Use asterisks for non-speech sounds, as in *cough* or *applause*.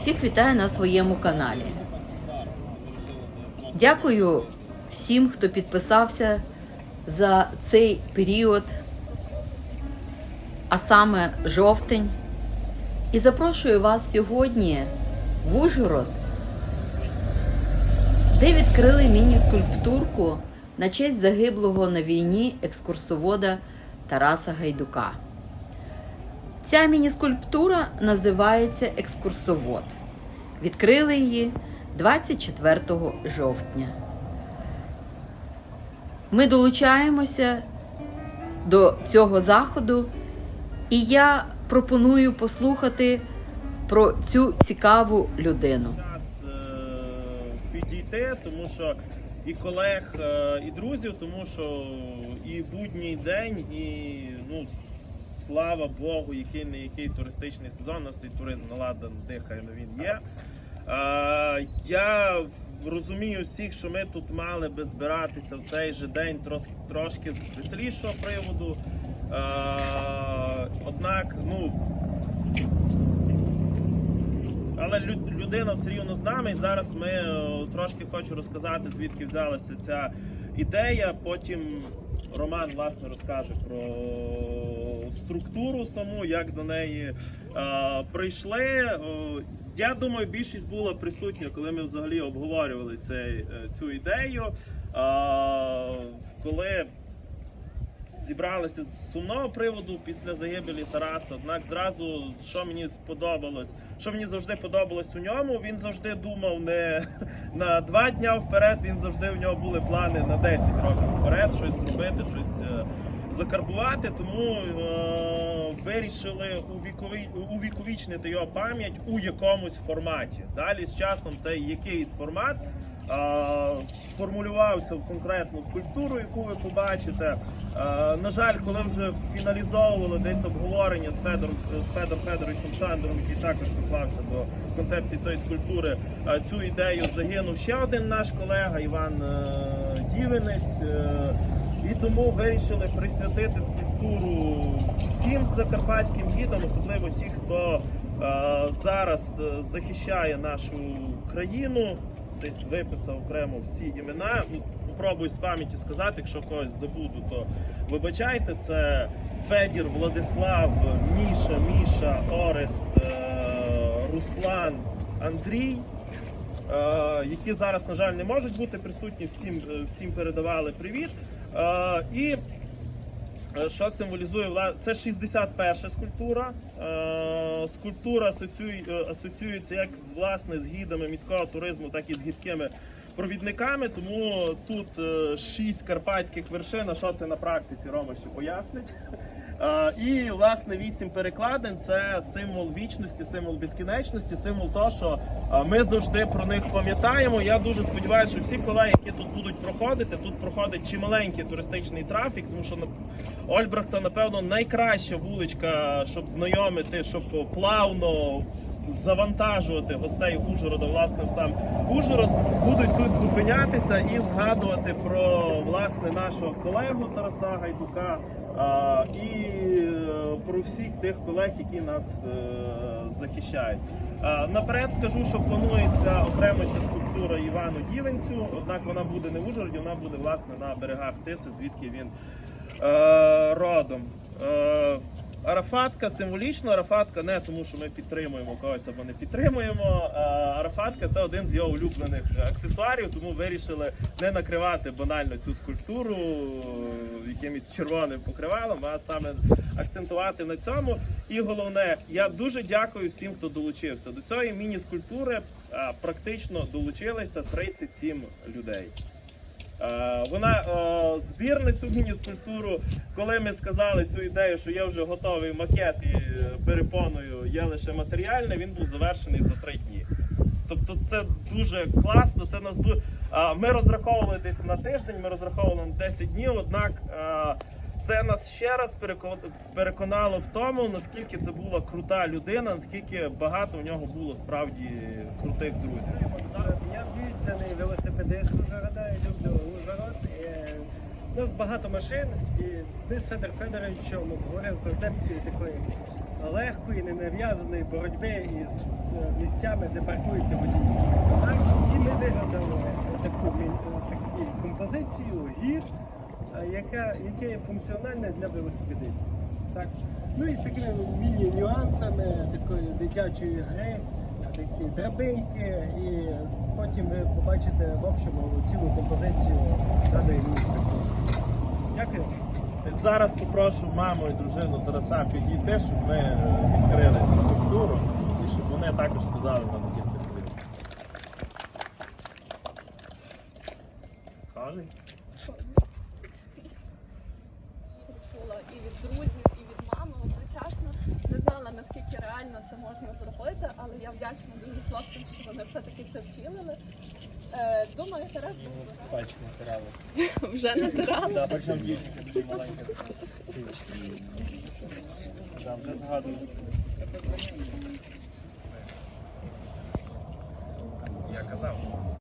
Всіх вітаю на своєму каналі. Дякую всім, хто підписався за цей період, а саме жовтень. І запрошую вас сьогодні в Ужгород, де відкрили міні-скульптурку на честь загиблого на війні екскурсовода Тараса Гайдука. Ця міні-скульптура називається Екскурсовод. Відкрили її 24 жовтня. Ми долучаємося до цього заходу, і я пропоную послухати про цю цікаву людину. е, підійти, тому що і колег, е, і друзів, тому що і будній день, і ну слава Богу, який не який туристичний сезон, у нас і туризм наладан дихає, ну він є. Е, я розумію всіх, що ми тут мали би збиратися в цей же день трос, трошки з веселішого приводу. Е, однак, ну але людина все рівно з нами. І зараз ми е, трошки хочу розказати, звідки взялася ця ідея. Потім Роман власне розкаже про структуру саму, як до неї е, прийшли. Я думаю, більшість була присутня, коли ми взагалі обговорювали цей, е, цю ідею. Е, коли зібралися з сумного приводу після загибелі Тараса. Однак зразу що мені сподобалось, що мені завжди подобалось у ньому, він завжди думав не *laughs* на два дня вперед. Він завжди в нього були плани на 10 років вперед, щось зробити, щось е, закарбувати. Тому е, вирішили увікові, увіковічнити його пам'ять у якомусь форматі. Далі з часом цей якийсь формат. Е, Сформулювався в конкретну скульптуру, яку ви побачите. Е, На жаль, коли вже фіналізовували десь обговорення з Федором з Федор Федоровичем Шандером, який також доклався до концепції цієї скульптури, е, цю ідею загинув ще один наш колега Іван Дівенець. І тому вирішили присвятити скульптуру всім закарпатським гідам, особливо ті, хто зараз захищає нашу країну. Десь виписав окремо всі імена. Ну, попробую з пам'яті сказати, якщо когось забуду, то вибачайте. Це Федір, Владислав, Міша, Міша, Орест, е, Руслан, Андрій. е, Які зараз, на жаль, не можуть бути присутні, всім, е, всім передавали привіт. І Що символізує? Це 61 скульптура. Е, Скульптура е, асоціюється як з власне з гідами міського туризму, так і з гірськими провідниками. Тому тут е, шість карпатських вершин. А що це на практиці Рома ще пояснить. І власне вісім перекладин це символ вічності, символ безкінечності, символ того, що ми завжди про них пам'ятаємо. Я дуже сподіваюся, що всі колеги, які тут будуть проходити, тут проходить чималенький туристичний трафік, тому що на Ольбрахта, напевно, найкраща вуличка, щоб знайомити, щоб плавно завантажувати гостей Ужгорода, власне, в сам Ужгород, будуть тут зупинятися і згадувати про власне нашого колегу Тараса Гайдука а, і е, про всіх тих колег, які нас е, захищають. А, Наперед скажу, що планується окремо ще скульптура Івану Дівенцю, однак вона буде не в Ужгороді, вона буде власне на берегах Тиси, звідки він е, родом. Арафатка символічно, арафатка не тому, що ми підтримуємо когось або не підтримуємо. Арафатка це один з його улюблених аксесуарів, тому вирішили не накривати банально цю скульптуру якимось червоним покривалом, а саме акцентувати на цьому. І головне, я дуже дякую всім, хто долучився до цієї міні-скульптури. Практично долучилися 37 людей. Е, Вона е, збір на цю міні-скульптуру, коли ми сказали цю ідею, що є вже готовий макет і е, перепоною є лише матеріальне, він був завершений за три дні. Тобто це дуже класно. Це нас Ми розраховували десь на тиждень, ми розраховували на 10 днів. Однак це нас ще раз переконало в тому, наскільки це була крута людина, наскільки багато в нього було справді крутих друзів. Я відданий велосипедист Ужгорода, я люблю Ужгород. Е, У нас багато машин, і ми з Федор Федоровичем обговорюємо концепцію такої легкої, ненав'язаної боротьби із е, місцями, де паркуються водії. І ми вигадали таку, таку композицію гір, е, яка, є функціональне для велосипедистів. Так? Ну і з такими міні-нюансами такої дитячої гри, такі драбинки, і потім ви побачите в общому цілу композицію даної музики. Дякую. Зараз попрошу маму і дружину Тараса підійти, щоб ми відкрили цю структуру і щоб вони також сказали нам кілька слів. Схожий? чула і від друзів, і від мами одночасно. Не знала наскільки реально це можна зробити, але я вдячна дуже хлопцям, що вони все-таки це втілили. Е, думаю, Тарас Пальчик натирали. *laughs* вже натирали. Так, причому дівчинка дуже маленька. Вже згадую. Я казав.